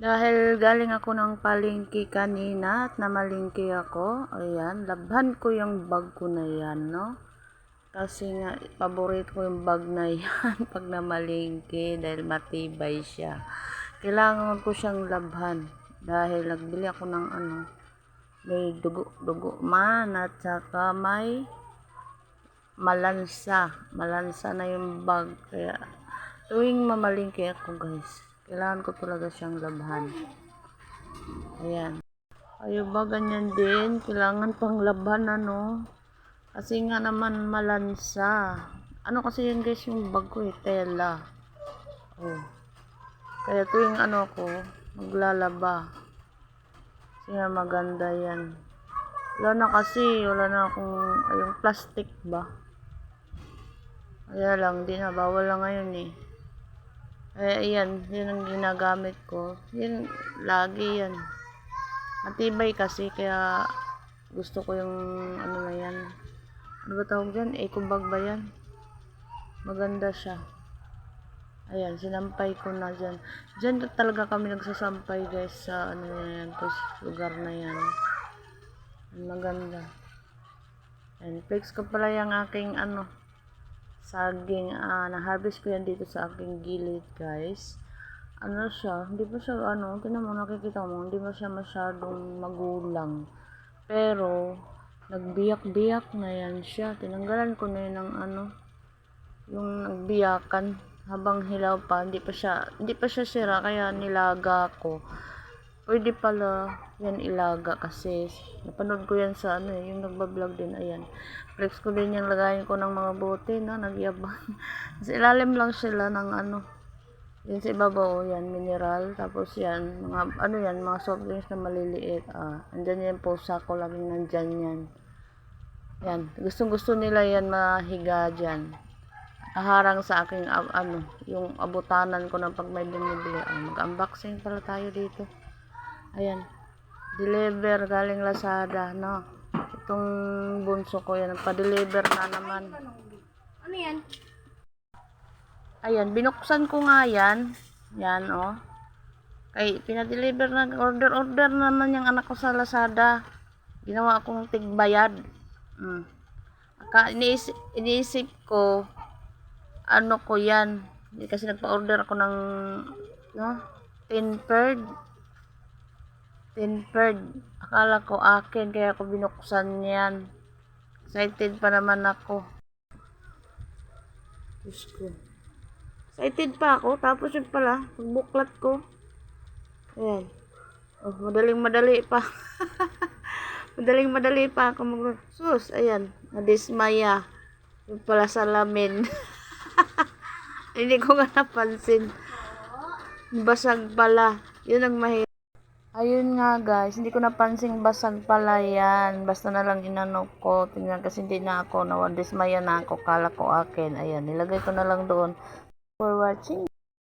Dahil galing ako ng palengke kanina at namalingki ako, ayan, labhan ko yung bag ko na yan, no? Kasi nga, paborito ko yung bag na yan pag namalingki dahil matibay siya. Kailangan ko siyang labhan dahil nagbili ako ng ano, may dugo-dugo man at saka may malansa. Malansa na yung bag. Kaya tuwing mamalingki ako guys, kailangan ko talaga siyang labhan. Ayan. Ayaw ba ganyan din? Kailangan pang labhan ano? Kasi nga naman malansa. Ano kasi yan guys yung bag ko eh, tela. Oh. Kaya tuwing ano ko, maglalaba. Kasi nga maganda yan. Wala na kasi, wala na akong, ay, plastic ba? Kaya lang, di na, bawal lang ngayon eh. Eh, ayan, yun ang ginagamit ko. Yan, lagi yan. Matibay kasi, kaya gusto ko yung, ano na yan. Ano ba tawag dyan? Eco bag ba yan? Maganda siya. Ayan, sinampay ko na dyan. Dyan talaga kami nagsasampay guys sa ano na yan, to, lugar na yan. Maganda. And flex ko pala yung aking ano, saging, ah, na-harvest ko yan dito sa aking gilid guys. Ano siya, hindi pa siya, ano, tinan mo, nakikita mo, hindi pa siya masyadong magulang. Pero, nagbiyak-biyak na yan siya. Tinanggalan ko na yun ng ano, yung nagbiyakan habang hilaw pa, hindi pa siya, hindi pa siya sira, kaya nilaga ko. Pwede pala yan ilaga kasi napanood ko yan sa ano eh, yung nagbablog din, ayan. Flex ko din yung lagayin ko ng mga bote, no, nagyabang. sa ilalim lang sila ng ano, yan sa ibabaw, yan, mineral. Tapos yan, mga, ano yan, mga soft drinks na maliliit. Ah, andyan yan po, sako laging nandyan yan. Yan, gustong gusto nila yan mahiga dyan. Aharang sa aking, ab- ano, yung abutanan ko ng pag may bumibili. Ah, mag-unboxing pala tayo dito. Ayan, deliver galing Lazada, no. Itong bunso ko yan, nagpa-deliver na naman. Ano yan? Ayan, binuksan ko nga yan. Yan, oh. Kay, pinadeliver na, order-order naman yung anak ko sa Lazada. Ginawa akong tigbayad. Mm. Aka, iniisip, iniisip ko, ano ko yan. Kasi nagpa-order ako ng, no, tempered. Tempered. Akala ko akin, kaya ako binuksan yan. Excited pa naman ako. Diyos ko. Excited pa ako. Tapos yun pala, pagbuklat ko. Ayan. Oh, madaling madali pa. madaling madali pa ako mag... Sus, ayan. Nadismaya. Yung pala salamin. Hindi ko nga napansin. Basag pala. Yun ang mahirap. Ayun nga guys, hindi ko napansin basag pala yan. Basta na lang inano ko. Tingnan kasi hindi na ako. Nawadismaya na ako. Kala ko akin. Ayan, nilagay ko na lang doon. For watching.